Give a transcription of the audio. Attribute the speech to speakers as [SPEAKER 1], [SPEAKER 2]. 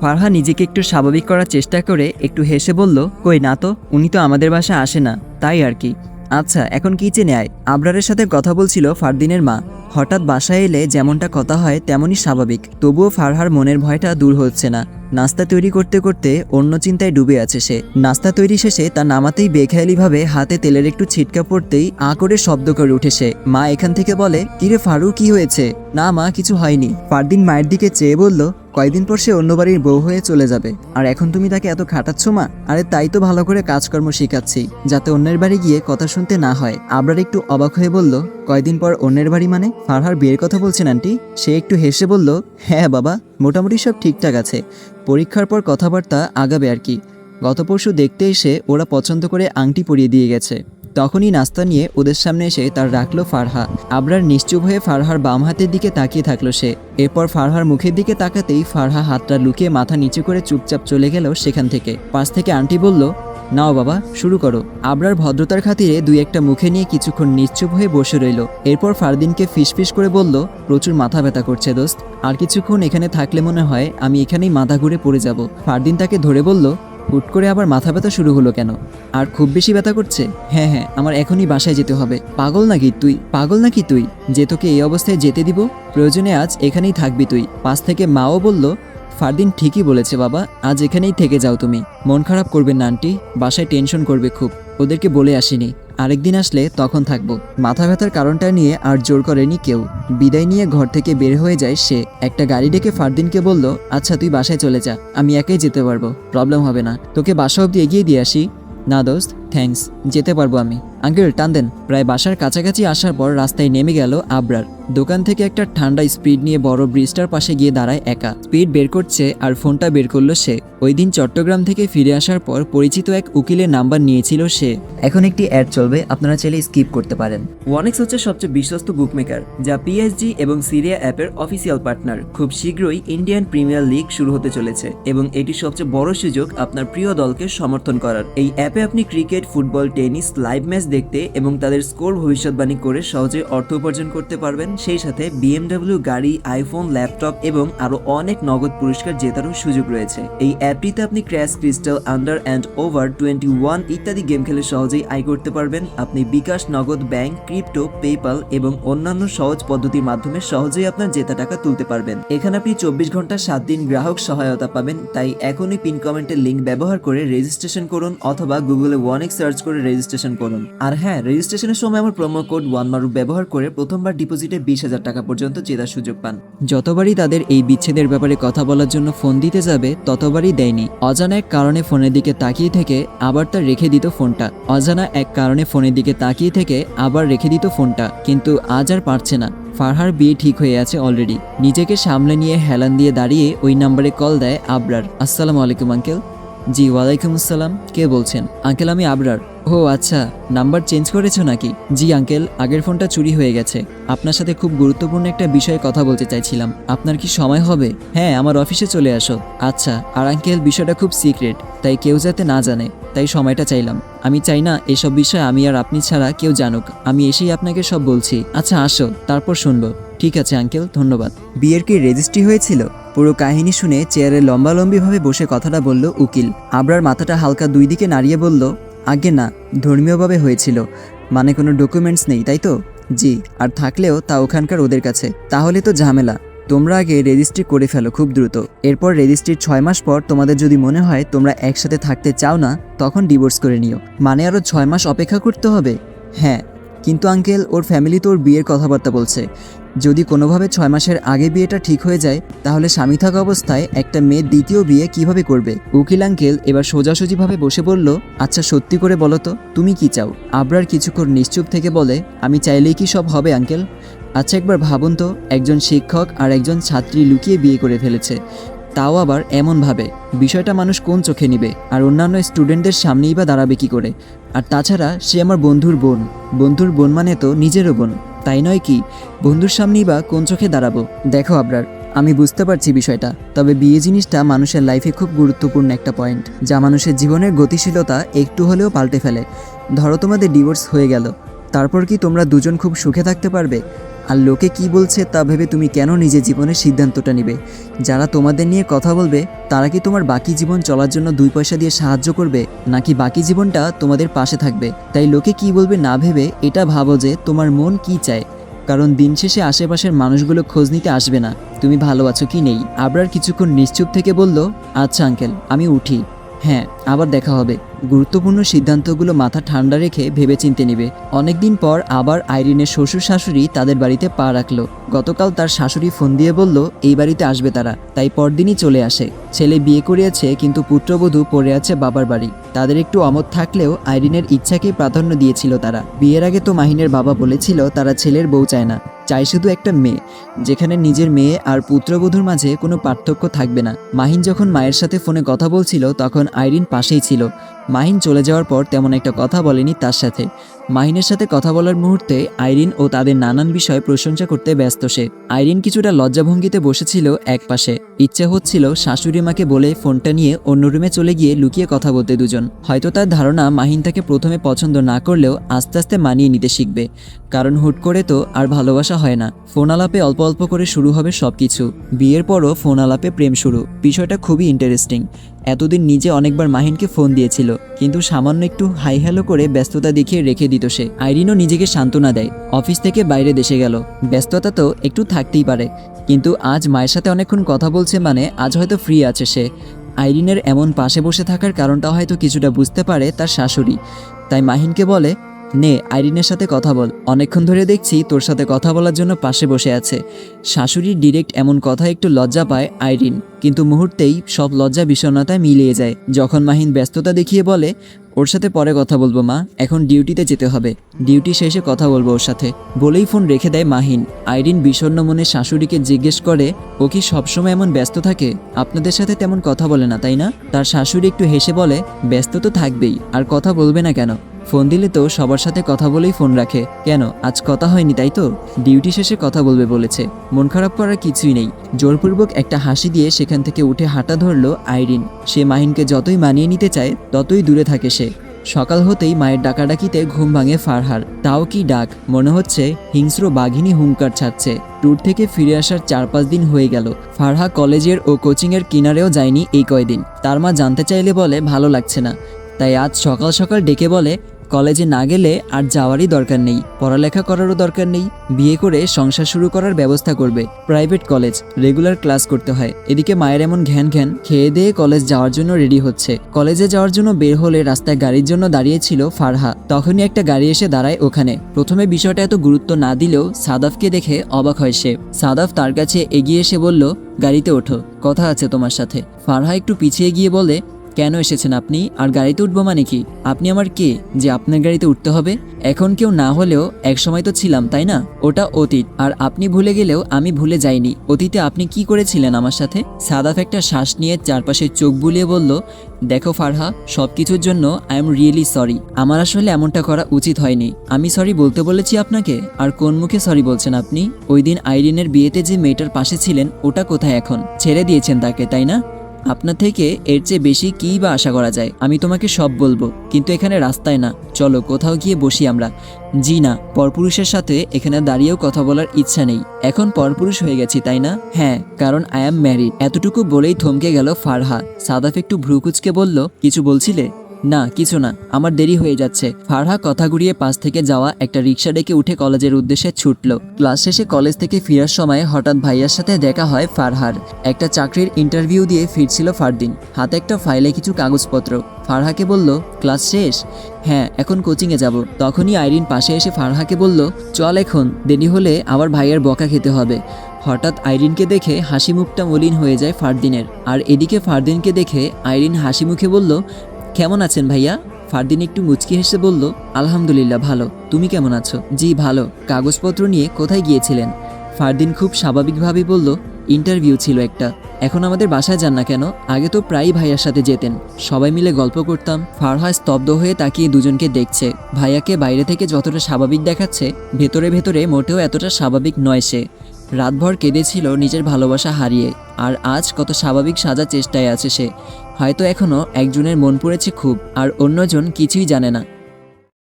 [SPEAKER 1] ফারহা নিজেকে একটু স্বাভাবিক করার চেষ্টা করে একটু হেসে বলল, কই না তো, উনি তো আমাদের বাসায় আসে না। তাই আর কি। আচ্ছা এখন কী চেনে আয়? আবরারের সাথে কথা বলছিল ফারদিনের মা। হঠাৎ বাসায় এলে যেমনটা কথা হয় তেমনই স্বাভাবিক। তবুও ফারহার মনের ভয়টা দূর হচ্ছে না। নাস্তা তৈরি করতে করতে অন্য চিন্তায় ডুবে আছে সে। নাস্তা তৈরি শেষে তা নামাতেই বেখেয়ালিভাবে হাতে তেলের একটু ছিটকা পড়তেই আ করে শব্দ করে উঠে সে। মা এখান থেকে বলে, কিরে ফারু কি হয়েছে? না মা, কিছু হয়নি। ফারদিন মায়ের দিকে চেয়ে বলল, কয়দিন পর সে অন্য বাড়ির বউ হয়ে চলে যাবে। আর এখন তুমি তাকে এত খাটাচ্ছ মা? আরে তাই তো ভালো করে কাজকর্ম শেখাচ্ছি, যাতে অন্যের বাড়ি গিয়ে কথা শুনতে না হয়। আবরার একটু অবাক হয়ে বলল, কয়দিন পর অন্যের বাড়ি মানে? ফারহার বিয়ের কথা বলছেন আন্টি। সে একটু হেসে বলল হ্যাঁ বাবা, মোটামুটি সব ঠিকঠাক আছে। পরীক্ষার পর কথাবার্তা আগাবে আর কি। গত পরশু দেখতে এসে ওরা পছন্দ করে আংটি পরিয়ে দিয়ে গেছে। তখনই নাস্তা নিয়ে ওদের সামনে এসে তার রাখল ফারহা। আবরার নিশ্চুপ হয়ে ফারহার বাম হাতের দিকে তাকিয়ে থাকল সে। এরপর ফারহার মুখের দিকে তাকাতেই ফারহা হাতটা লুকিয়ে মাথা নিচু করে চুপচাপ চলে গেল সেখান থেকে। পাশ থেকে আন্টি বলল নাও বাবা, শুরু করো। আবরার ভদ্রতার খাতিরে দুই একটা মুখে নিয়ে কিছুক্ষণ নিশ্চুপ হয়ে বসে রইল। এরপর ফারদিনকে ফিসফিস করে বলল, প্রচুর মাথা ব্যথা করছে দোস্ত। আর কিছুক্ষণ এখানে থাকলে মনে হয় আমি এখানেই মাথা ঘুরে পড়ে যাব। ফারদিন তাকে ধরে বলল, হুট করে আবার মাথা ব্যথা শুরু হলো কেন? আর খুব বেশি ব্যথা করছে? হ্যাঁ হ্যাঁ আমার এখনই বাসায় যেতে হবে। পাগল নাকি তুই? পাগল নাকি তুই? যে তোকে এই অবস্থায় যেতে দিব? প্রয়োজনে আজ এখানেই থাকবি তুই। পাশ থেকে মাও বলল ফারদিন ঠিকই বলেছে, বাবা। আজ এখানেই থেকে যাও তুমি। মন খারাপ করবে না, আন্টি। বাসায় টেনশন করবে খুব। ওদেরকে বলে আসিনি। আরেকদিন আসলে তখন থাকব। মাথা ব্যথার কারণটা নিয়ে আর জোর করেনি কেউ। বিদায় নিয়ে ঘর থেকে বের হয়ে যায় সে। একটা গাড়ি ডেকে ফারদিনকে বলল আচ্ছা তুই বাসায় চলে যা। আমি একাই যেতে পারব। প্রবলেম হবে না। তোকে বাসা অবধি এগিয়ে দিয়ে আসি। না দোস্ত, থ্যাঙ্কস। যেতে পারব আমি। আঙ্কেল, টান দেন। প্রায় বাসার কাছাকাছি আসার পর রাস্তায় নেমে গেল আবরার। দোকান থেকে একটা ঠান্ডা স্পিড নিয়ে বড় ব্রিজটার পাশে গিয়ে দাঁড়ায় একা। স্পিড বের করছে আর ফোনটা বের করল সে। ওই দিন চট্টগ্রাম থেকে ফিরে আসার পর পরিচিত এক উকিলের নাম্বার নিয়েছিল সে। এখন একটি অ্যাড চলবে, আপনারা চাইলে স্কিপ করতে পারেন। ওয়ানেক্স হচ্ছে সবচেয়ে বিশ্বস্ত বুকমেকার যা পিএসজি এবং সিরিয়া অ্যাপের অফিসিয়াল পার্টনার খুব শীঘ্রই ইন্ডিয়ান প্রিমিয়ার লিগ শুরু হতে চলেছে এবং এটি সবচেয়ে বড় সুযোগ আপনার প্রিয় দলকে সমর্থন করার। এই অ্যাপে আপনি cricket, football, tennis live match দেখতে এবং তাদের স্কোর ভবিষ্যৎবাণী করে সহজে অর্থ উপার্জন করতে পারবেন। সেই সাথে বিএমডাব্লিউ গাড়ি আইফোন ল্যাপটপ এবং আরও অনেক নগদ পুরস্কার জেতারও সুযোগ রয়েছে। এই অ্যাপটিতে আপনি crash crystal under and over twenty one ইত্যাদি গেম খেলে সহজেই আয় করতে পারবেন। আপনি বিকাশ, নগদ ব্যাংক, ক্রিপ্টো পেপাল এবং অন্যান্য সহজ পদ্ধতির মাধ্যমে সহজেই আপনার জেতা টাকা তুলতে পারবেন। এখানে আপনি চব্বিশ ঘণ্টা সাত দিন গ্রাহক সহায়তা পাবেন, তাই এখনই পিন কমেন্টের লিঙ্ক ব্যবহার করে রেজিস্ট্রেশন করুন অথবা গুগলে ওয়ানেক সার্চ করে রেজিস্ট্রেশন করুন। আর হ্যাঁ রেজিস্ট্রেশনের সময় আমার প্রোমো কোড ওয়ান মারু ব্যবহার করে প্রথমবার ডিপোজিটে বিশ হাজার টাকা পর্যন্ত জেতার সুযোগ পান। যতবারই তাদের এই বিচ্ছেদের ব্যাপারে কথা বলার জন্য ফোন দিতে যাবে, ততবারই দেয়নি। অজানা এক কারণে ফোনের দিকে তাকিয়ে থেকে আবার তার রেখে দিত ফোনটা। অজানা এক কারণে ফোনের দিকে তাকিয়ে থেকে আবার রেখে দিত ফোনটা, কিন্তু আজ আর পারছে না। ফারহার বিয়ে ঠিক হয়ে আছে অলরেডি নিজেকে সামলে নিয়ে হেলান দিয়ে দাঁড়িয়ে ওই নাম্বারে কল দেয় আবরার। আসসালামু আলাইকুম, আঙ্কেল। জি, ওয়ালাইকুম আসসালাম। কে বলছেন? আঙ্কেল, আমি আবরার। ও আচ্ছা নাম্বার চেঞ্জ করেছ নাকি? জি, আঙ্কেল, আগের ফোনটা চুরি হয়ে গেছে। আপনার সাথে খুব গুরুত্বপূর্ণ একটা বিষয়ে কথা বলতে চাইছিলাম। আপনার কি সময় হবে? হ্যাঁ আমার অফিসে চলে আসো। আচ্ছা আর আঙ্কেল, বিষয়টা খুব সিক্রেট, তাই কেউ যাতে না জানে। তাই সময়টা চাইলাম। আমি চাই না এসব বিষয় আমি আর আপনি ছাড়া কেউ জানুক। আমি এসেই আপনাকে সব বলছি। আচ্ছা আসো, তারপর শুনব। ঠিক আছে, আঙ্কেল, ধন্যবাদ। বিয়ের কি রেজিস্ট্রি হয়েছিল? পুরো কাহিনী শুনে চেয়ারে লম্বালম্বিভাবে বসে কথাটা বলল উকিল। আবরার মাথাটা হালকা দুই দিকে নাড়িয়ে বলল, আগে না, ধর্মীয়ভাবে হয়েছিল। মানে কোনো ডকুমেন্টস নেই, তাই তো? জি, আর থাকলেও তা ওখানকার ওদের কাছে। তাহলে তো ঝামেলা। তোমরা আগে রেজিস্ট্রি করে ফেলো খুব দ্রুত। এরপর রেজিস্ট্রির ছয় মাস পর তোমাদের যদি মনে হয় তোমরা একসাথে থাকতে চাও না, তখন ডিভোর্স করে নিও। মানে আরও ছয় মাস অপেক্ষা করতে হবে? হ্যাঁ কিন্তু আঙ্কেল ওর ফ্যামিলি তো ওর বিয়ের কথাবার্তা বলছে। যদি কোনোভাবে ছয় মাসের আগে বিয়েটা ঠিক হয়ে যায়, তাহলে স্বামী থাকা অবস্থায় একটা মেয়ে দ্বিতীয় বিয়ে কীভাবে করবে? উকিল আঙ্কেল এবার সোজাসুজিভাবে বসে বলল আচ্ছা সত্যি করে বলো তো, তুমি কি চাও? আবরার কিছুক্ষণ নিশ্চুপ থেকে বলে, আমি চাইলেই কি সব হবে, আঙ্কেল? আচ্ছা একবার ভাবুন তো, একজন শিক্ষক আর একজন ছাত্রী লুকিয়ে বিয়ে করে ফেলেছে। তাও আবার এমনভাবে। বিষয়টা মানুষ কোন চোখে নিবে? আর অন্যান্য স্টুডেন্টদের সামনেই বা দাঁড়াবে কি করে? আর তাছাড়া সে আমার বন্ধুর বোন। বন্ধুর বোন মানে তো নিজেরও বোন। তাই নয় কি? বন্ধুর সামনেই বা কোন চোখে দাঁড়াবো? দেখো আবরার, আমি বুঝতে পারছি বিষয়টা। তবে বিয়ে জিনিসটা মানুষের লাইফে খুব গুরুত্বপূর্ণ একটা পয়েন্ট যা মানুষের জীবনের গতিশীলতা একটু হলেও পাল্টে ফেলে। ধরো তোমাদের ডিভোর্স হয়ে গেল। তারপর কি তোমরা দুজন খুব সুখে থাকতে পারবে? আর লোকে কি বলছে তা ভেবে তুমি কেন নিজের জীবনের সিদ্ধান্তটা নেবে? যারা তোমাদের নিয়ে কথা বলবে, তারা কি তোমার বাকি জীবন চলার জন্য দুই পয়সা দিয়ে সাহায্য করবে, নাকি বাকি জীবনটা তোমাদের পাশে থাকবে? তাই লোকে কি বলবে না ভেবে এটা ভাবো যে তোমার মন কি চায়। কারণ দিন শেষে আশেপাশের মানুষগুলো খোঁজ নিতে আসবে না। তুমি ভালো আছো কি নেই? আবরার কিছুক্ষণ নিশ্চুপ থেকে বলল আচ্ছা আঙ্কেল, আমি উঠি। হ্যাঁ আবার দেখা হবে। গুরুত্বপূর্ণ সিদ্ধান্তগুলো মাথা ঠান্ডা রেখে ভেবেচিন্তে নেবে। অনেকদিন পর আবার আইরিনের শ্বশুর শাশুড়ি তাদের বাড়িতে পা রাখল। গতকাল তার শাশুড়ি ফোন দিয়ে বলল, এই বাড়িতে আসবে তারা। তাই পরদিনই চলে আসে। ছেলে বিয়ে করিয়েছে, কিন্তু পুত্রবধূ পড়ে আছে বাবার বাড়ি। তাদের একটু অমত থাকলেও আইরিনের ইচ্ছাকেই প্রাধান্য দিয়েছিল তারা। বিয়ের আগে তো মাহিনের বাবা বলেছিল, তারা ছেলের বউ চায় না। চাই শুধু একটা মেয়ে, যেখানে নিজের মেয়ে আর পুত্রবধূর মাঝে কোনো পার্থক্য থাকবে না। মাহিন যখন মায়ের সাথে ফোনে কথা বলছিল, তখন আইরিন পাশেই ছিল। মাহিন চলে যাওয়ার পর তেমন একটা কথা বলেনি তার সাথে। মাহিনের সাথে কথা বলার মুহূর্তে আইরিন ও তাদের নানান বিষয়ে প্রশংসা করতে ব্যস্ত সে। আইরিন কিছুটা লজ্জাভঙ্গিতে বসেছিল এক পাশে। ইচ্ছে হচ্ছিল শাশুড়ি মাকে বলে ফোনটা নিয়ে অন্য রুমে চলে গিয়ে লুকিয়ে কথা বলতে দুজন। হয়তো তার ধারণা মাহিন তাকে প্রথমে পছন্দ না করলেও আস্তে আস্তে মানিয়ে নিতে শিখবে। কারণ হুট করে তো আর ভালোবাসা হয় না। ফোন আলাপে অল্প অল্প করে শুরু হবে সব কিছু বিয়ের পরও ফোন আলাপে প্রেম শুরু। বিষয়টা খুবই ইন্টারেস্টিং এতদিন নিজে অনেকবার মাহিনকে ফোন দিয়েছিল, কিন্তু সামান্য একটু হাই হ্যালো করে ব্যস্ততা দেখিয়ে রেখে দিত সে। আইরিনও নিজেকে সান্ত্বনা দেয়। অফিস থেকে বাইরে দেশে গেল। ব্যস্ততা তো একটু থাকতেই পারে। কিন্তু আজ মায়ের সাথে অনেকক্ষণ কথা বলছে মানে আজ হয়তো ফ্রি আছে সে। আইরিনের এমন পাশে বসে থাকার কারণটা হয়তো কিছুটা বুঝতে পারে তার শাশুড়ি। তাই মাহিনকে বলে নে, আইরিনের সাথে কথা বল। অনেকক্ষণ ধরে দেখছি তোর সাথে কথা বলার জন্য পাশে বসে আছে। শাশুড়ির ডিরেক্ট এমন কথা একটু লজ্জা পায় আইরিন, কিন্তু মুহূর্তেই সব লজ্জা বিষণ্ণতায় মিলিয়ে যায়। যখন মাহিন ব্যস্ততা দেখিয়ে বলে, ওর সাথে পরে কথা বলব মা, এখন ডিউটিতে যেতে হবে। ডিউটি শেষে কথা বলব ওর সাথে। বলেই ফোন রেখে দেয় মাহিন। আইরিন বিষণ্ণ মনে শাশুড়িকে জিজ্ঞেস করে, ও কি সবসময় এমন ব্যস্ত থাকে? আপনাদের সাথে তেমন কথা বলে না, তাই না? তার শাশুড়ি একটু হেসে বলে, ব্যস্ত তো থাকবেই, আর কথা বলবে না কেন? ফোন দিলে তো সবার সাথে কথা বলেই ফোন রাখে। কেন? আজ কথা হয়নি, তাই তো? ডিউটি শেষে কথা বলবে বলেছে। মন খারাপ করার কিছুই নেই। জোরপূর্বক একটা হাসি দিয়ে সেখান থেকে উঠে হাঁটা ধরলো আইরিন। সে মাহিনকে যতই মানিয়ে নিতে চায়, ততই দূরে থাকে সে। সকাল হতেই মায়ের ডাকাডাকিতে ঘুম ভাঙে ফারহার। তাও কি ডাক? মনে হচ্ছে হিংস্র বাঘিনী হুঙ্কার ছাড়ছে। ট্যুর থেকে ফিরে আসার চার পাঁচ দিন হয়ে গেল। ফারহা কলেজের ও কোচিংয়ের কিনারেও যায়নি এই কয়দিন। তার মা জানতে চাইলে বলে, ভালো লাগছে না। তাই আজ সকাল সকাল ডেকে বলে কলেজে না গেলে আর যাওয়ারই দরকার নেই, পড়ালেখা করারও দরকার নেই, বিয়ে করে সংসার শুরু করার ব্যবস্থা করবে, প্রাইভেট কলেজ, রেগুলার ক্লাস করতে হয়। এদিকে মায়ের এমন ঘ্যান ঘ্যান, খেয়ে দিয়ে কলেজ যাওয়ার জন্য রেডি হচ্ছে। কলেজে যাওয়ার জন্য বের হলে রাস্তায় গাড়ির জন্য দাঁড়িয়েছিল ফারহা। তখনই একটা গাড়ি এসে দাঁড়ায় ওখানে। প্রথমে বিষয়টা এত গুরুত্ব না দিলেও সাদাফকে দেখে অবাক হয় সে। সাদাফ তার কাছে এগিয়ে এসে বলল, গাড়িতে ওঠো, কথা আছে তোমার সাথে। ফারহা একটু পিছিয়ে গিয়ে বলে কেন এসেছেন আপনি? আর গাড়িতে উঠবো মানে কি? আপনি আমার কে? যে আপনার গাড়িতে উঠতে হবে? এখন কেউ না হলেও এক সময় তো ছিলাম, তাই না? ওটা অতীত। আর আপনি ভুলে গেলেও আমি ভুলে যাইনি। অতীতে আপনি কি করেছিলেন আমার সাথে? সাদাফ একটা শ্বাস নিয়ে চারপাশে চোখ বুলিয়ে বলল, দেখো ফারহা সব কিছুর জন্য আই এম রিয়েলি সরি আমার আসলে এমনটা করা উচিত হয়নি। আমি সরি বলতে বলেছি আপনাকে? আর কোন মুখে সরি বলছেন আপনি? ওই দিন আইরিনের বিয়েতে যে মেয়েটার পাশে ছিলেন, ওটা কোথায় এখন? ছেড়ে দিয়েছেন তাকে, তাই না? আপনার থেকে এর চেয়ে বেশি কী বা আশা করা যায়? আমি তোমাকে সব বলব, কিন্তু এখানে রাস্তায় না। চলো, কোথাও গিয়ে বসি আমরা। জি না, পরপুরুষের সাথে এখানে দাঁড়িয়েও কথা বলার ইচ্ছা নেই। এখন পরপুরুষ হয়ে গেছি, তাই না? হ্যাঁ কারণ আই অ্যাম ম্যারিড। এতটুকু বলেই থমকে গেল ফারহা সাদাফ একটু ভ্রুকুচকে বলল, কিছু বলছিলে? না, কিছু না, আমার দেরি হয়ে যাচ্ছে। ফারহা কথা ঘুরিয়ে পাশ থেকে যাওয়া একটা রিক্সা ডেকে উঠে কলেজের উদ্দেশ্যে ছুটল। ক্লাস শেষে কলেজ থেকে ফেরার সময় হঠাৎ ভাইয়ার সাথে দেখা হয় ফারহার। একটা চাকরির ইন্টারভিউ দিয়ে ফিরছিল ফারদিন। হাতে একটা ফাইলে কিছু কাগজপত্র। ফারহাকে বলল, ক্লাস শেষ? হ্যাঁ এখন কোচিংয়ে যাব। তখনই আইরিন পাশে এসে ফারহাকে বলল, চল এখন, দেরি হলে আবার ভাইয়ের বকা খেতে হবে। হঠাৎ আইরিনকে দেখে হাসি মুখটা মলিন হয়ে যায় ফারদিনের। আর এদিকে ফারদিনকে দেখে আইরিন হাসি মুখে বলল কেমন আছেন ভাইয়া? ফারদিন একটু মুচকি হেসে বলল, আলহামদুলিল্লাহ, ভালো। তুমি কেমন আছো? জি, ভালো। কাগজপত্র নিয়ে কোথায় গিয়েছিলেন? ফারদিন খুব স্বাভাবিকভাবেই বলল, ইন্টারভিউ ছিল একটা। এখন আমাদের বাসায় যান না কেন? আগে তো প্রায়ই ভাইয়ার সাথে যেতেন। সবাই মিলে গল্প করতাম। ফারহা স্তব্ধ হয়ে তাকিয়ে দুজনকে দেখছে। ভাইয়াকে বাইরে থেকে যতটা স্বাভাবিক দেখাচ্ছে, ভেতরে ভেতরে মোটেও এতটা স্বাভাবিক নয় সে। রাতভর কেঁদেছিল নিজের ভালোবাসা হারিয়ে, আর আজ কত স্বাভাবিক সাজার চেষ্টায় আছে সে। হয়তো এখনও একজনের মন পড়েছে খুব, আর অন্যজন কিছুই জানে না।